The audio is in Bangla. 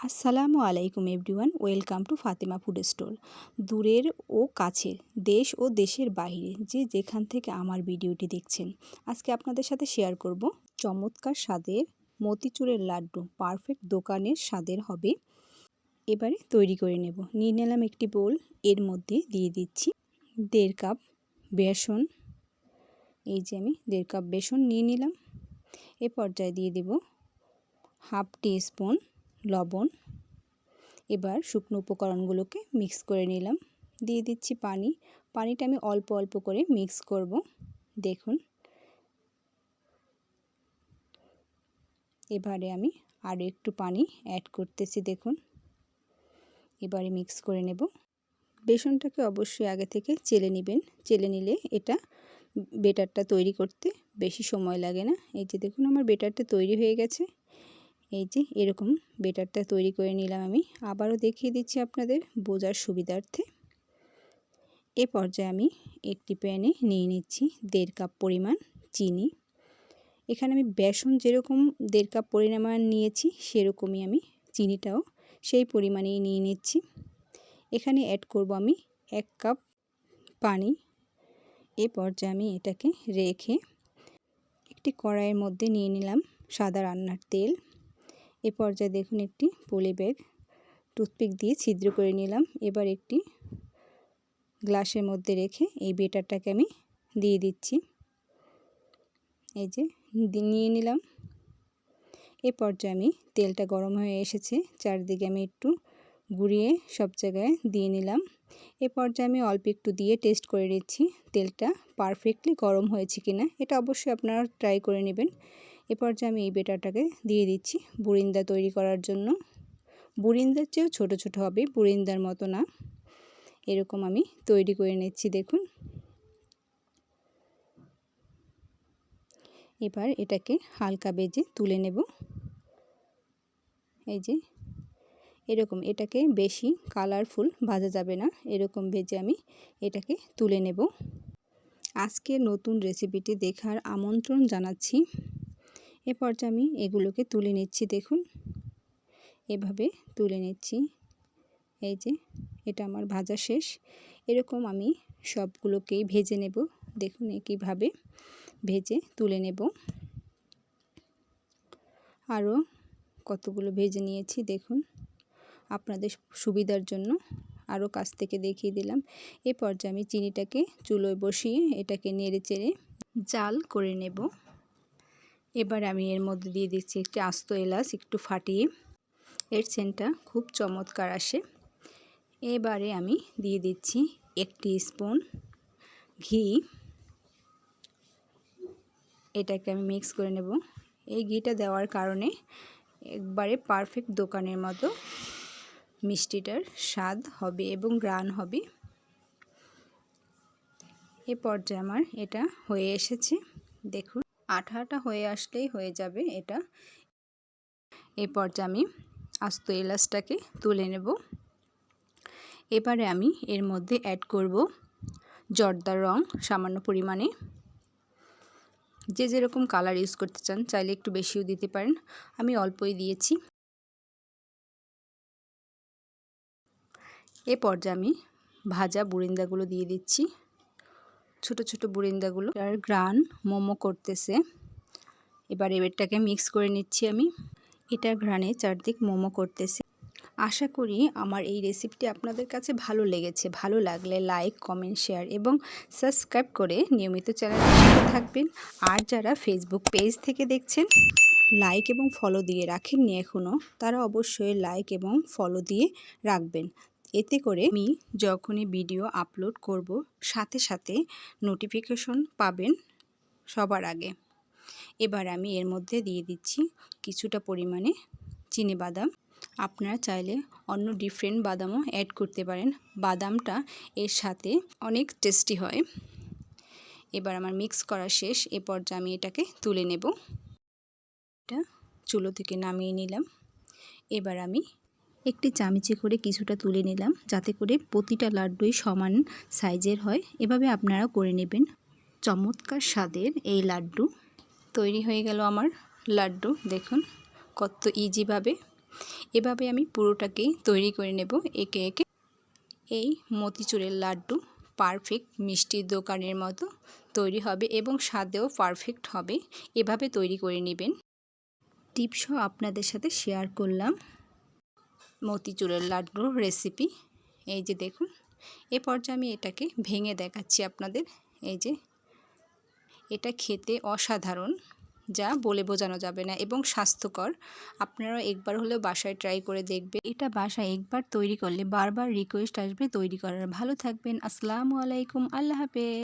আসসালামু আলাইকুম everyone, welcome to Fatema food store. দূরের ও কাছের, দেশ ও দেশের বাইরে যে যেখান থেকে আমার ভিডিওটি দেখছেন, আজকে আপনাদের সাথে শেয়ার করব চমৎকার স্বাদের মতিচুরের লাড্ডু পারফেক্ট দোকানের স্বাদের হবে। এবারে তৈরি করে নেব। নিয়ে নিলাম একটি বোল এর মধ্যে দিয়ে দিচ্ছি দেড় কাপ বেসন। এই যে আমি দেড় কাপ বেসন নিয়ে নিলাম। এ পর্যায়ে দিয়ে দেব হাফ টি স্পুন লবণ। এবার শুকনো উপকরণগুলোকে মিক্স করে নিলাম। দিয়ে দিচ্ছি পানি। পানিটা আমি অল্প অল্প করে মিক্স করব। দেখুন। এবারে আমি আরও একটু পানি অ্যাড করতেছি, দেখুন। এবারে মিক্স করে নেব। বেসনটাকে অবশ্যই আগে থেকে চেলে নেবেন। চেলে নিলে এটা বেটারটা তৈরি করতে বেশি সময় লাগে না। এই যে দেখুন, আমার বেটারটা তৈরি হয়ে গেছে। এই যে এরকম বেটারটা তৈরি করে নিলাম আমি। আবারও দেখিয়ে দিচ্ছি আপনাদের বোঝার সুবিধার্থে। এ পর্যায়ে আমি একটি প্যানে নিয়ে নিচ্ছি দেড় কাপ পরিমাণ চিনি। এখানে আমি বেসন যেরকম দেড় কাপ পরিমাণ নিয়েছি, সেরকমই আমি চিনিটাও সেই পরিমাণেই নিয়ে নিচ্ছি। এখানে অ্যাড করব আমি এক কাপ পানি। এ পর্যায়ে আমি এটাকে রেখে একটি কড়াইয়ের মধ্যে নিয়ে নিলাম সাদা রান্নার তেল। এ পর্যায়ে দেখুন একটি পলি ব্যাগ, টুথপিক দিয়ে ছিদ্র করে নিলাম। এবার একটি গ্লাসের মধ্যে রেখে এই বেটারটাকে আমি দিয়ে দিচ্ছি। এই যে নিয়ে নিলাম। এ পর্যায়ে আমি তেলটা গরম হয়ে এসেছে, চারদিকে আমি একটু গুঁড়িয়ে সব জায়গায় দিয়ে নিলাম। এ পর্যায়ে আমি অল্প একটু দিয়ে টেস্ট করে নিচ্ছি, তেলটা পারফেক্টলি গরম হয়েছে কিনা। এটা অবশ্যই আপনারা ট্রাই করে নেবেন। এ পর্যায়ে আমি এই বেটারটাকে দিয়ে দিচ্ছি বুরিন্দা তৈরি করার জন্য। বুরিন্দার চেয়েও ছোট ছোট হবে, বুরিন্দার মতো না। এরকম আমি তৈরি করে নিচ্ছি, দেখুন। এবার এটাকে হালকা বেজে তুলে নেব। এই যে, এরকম, এটাকে বেশি কালারফুল ভাজা যাবে না, এরকম ভেজে আমি এটাকে তুলে নেব। আজকে নতুন রেসিপিটি দেখার আমন্ত্রণ জানাচ্ছি। এ পর্যায়ে আমি এগুলোকে তুলে নিচ্ছি, দেখুন। এভাবে তুলে নিচ্ছি। এই যে, এটা আমার ভাজা শেষ। এরকম আমি সবগুলোকেই ভেজে নেব। দেখুন একইভাবে ভেজে তুলে নেব। আরও কতগুলো ভেজে নিয়েছি, দেখুন। আপনাদের সুবিধার জন্য আরও কাছ থেকে দেখিয়ে দিলাম। এ পর্যায়ে আমি চিনিটাকে চুলোয় বসিয়ে এটাকে নেড়ে চেড়ে জাল করে নেব। এবার আমি এর মধ্যে দিয়ে দিচ্ছি একটি আস্ত এলাচ, একটু ফাটিয়ে। এর সেন্টটা খুব চমৎকার আসে। এবারে আমি দিয়ে দিচ্ছি একটি স্পুন ঘি। এটাকে আমি মিক্স করে নেব। এই ঘিটা দেওয়ার কারণে একবারে পারফেক্ট দোকানের মতো মিষ্টিটার স্বাদ হবে এবং গ্রান হবে। এ পর্যায়ে আমার এটা হয়ে এসেছে। দেখুন। আঠা আঠা হয়ে আসলেই হয়ে যাবে এটা। এই পর্যায়ে আমি আস্ত এলাচটাকে তুলে নেব। এবারে আমি এর মধ্যে অ্যাড করব জর্দার রং সামান্য পরিমাণে। যে যেরকম কালার ইউজ করতে চান, চাইলে একটু বেশিও দিতে পারেন। আমি অল্পই দিয়েছি। এ পর্যায়ে আমি ভাজা বুরিন্দাগুলো দিয়ে দিচ্ছি। ছোট ছোট বুরিন্দাগুলো। আর গ্রান মোমো করতেছে। এবার এবারটাকে মিক্স করে নিচ্ছি আমি। এটা ঘ্রাণে চারদিক মোমো করতেছে। আশা করি আমার এই রেসিপিটি আপনাদের কাছে ভালো লেগেছে। ভালো লাগলে লাইক, কমেন্ট, শেয়ার এবং সাবস্ক্রাইব করে নিয়মিত চ্যানেলের সাথে থাকবেন। আর যারা ফেসবুক পেজ থেকে দেখছেন, লাইক এবং ফলো দিয়ে রাখেননি এখনও তারা অবশ্যই লাইক এবং ফলো দিয়ে রাখবেন। এতে করে আমি যখনই ভিডিও আপলোড করব, সাথে সাথে নোটিফিকেশন পাবেন সবার আগে। এবার আমি এর মধ্যে দিয়ে দিচ্ছি কিছুটা পরিমাণে চিনি বাদাম। আপনারা চাইলে অন্য ডিফারেন্ট বাদামও অ্যাড করতে পারেন। বাদামটা এর সাথে অনেক টেস্টি হয়। এবার আমার মিক্স করা শেষ, এ পর্যায়ে আমি এটাকে তুলে নেব। এটা চুলো থেকে নামিয়ে নিলাম। এবার আমি একটি চামচে করে কিছুটা তুলে নিলাম, যাতে করে প্রতিটা লাড্ডুই সমান সাইজের হয়। এভাবে আপনারা করে নেবেন। চমৎকার স্বাদের এই লাড্ডু। তৈরি হয়ে গেল আমার লাড্ডু। দেখুন, কত ইজিভাবে এভাবে আমি পুরোটাকেই তৈরি করে নেব একে একে। এই মতিচুরের লাড্ডু পারফেক্ট মিষ্টির দোকানের মতো তৈরি হবে এবং স্বাদেও পারফেক্ট হবে। এভাবে তৈরি করে নেবেন। টিপসও আপনাদের সাথে শেয়ার করলাম। মতিচুরের লাড্ডুর রেসিপি এই যে দেখুন, এ পর্যায়ে আমি এটাকে ভেঙে দেখাচ্ছি আপনাদের। এই যে, এটা খেতে অসাধারণ, যা বলে বোঝানো যাবে না এবং স্বাস্থ্যকর। আপনারা একবার হলেও বাসায় ট্রাই করে দেখবে এটা বাসায় একবার তৈরি করলে বারবার রিকোয়েস্ট আসবে তৈরি করার। ভালো থাকবেন, আসসালামু আলাইকুম, আল্লাহ হাফেজ।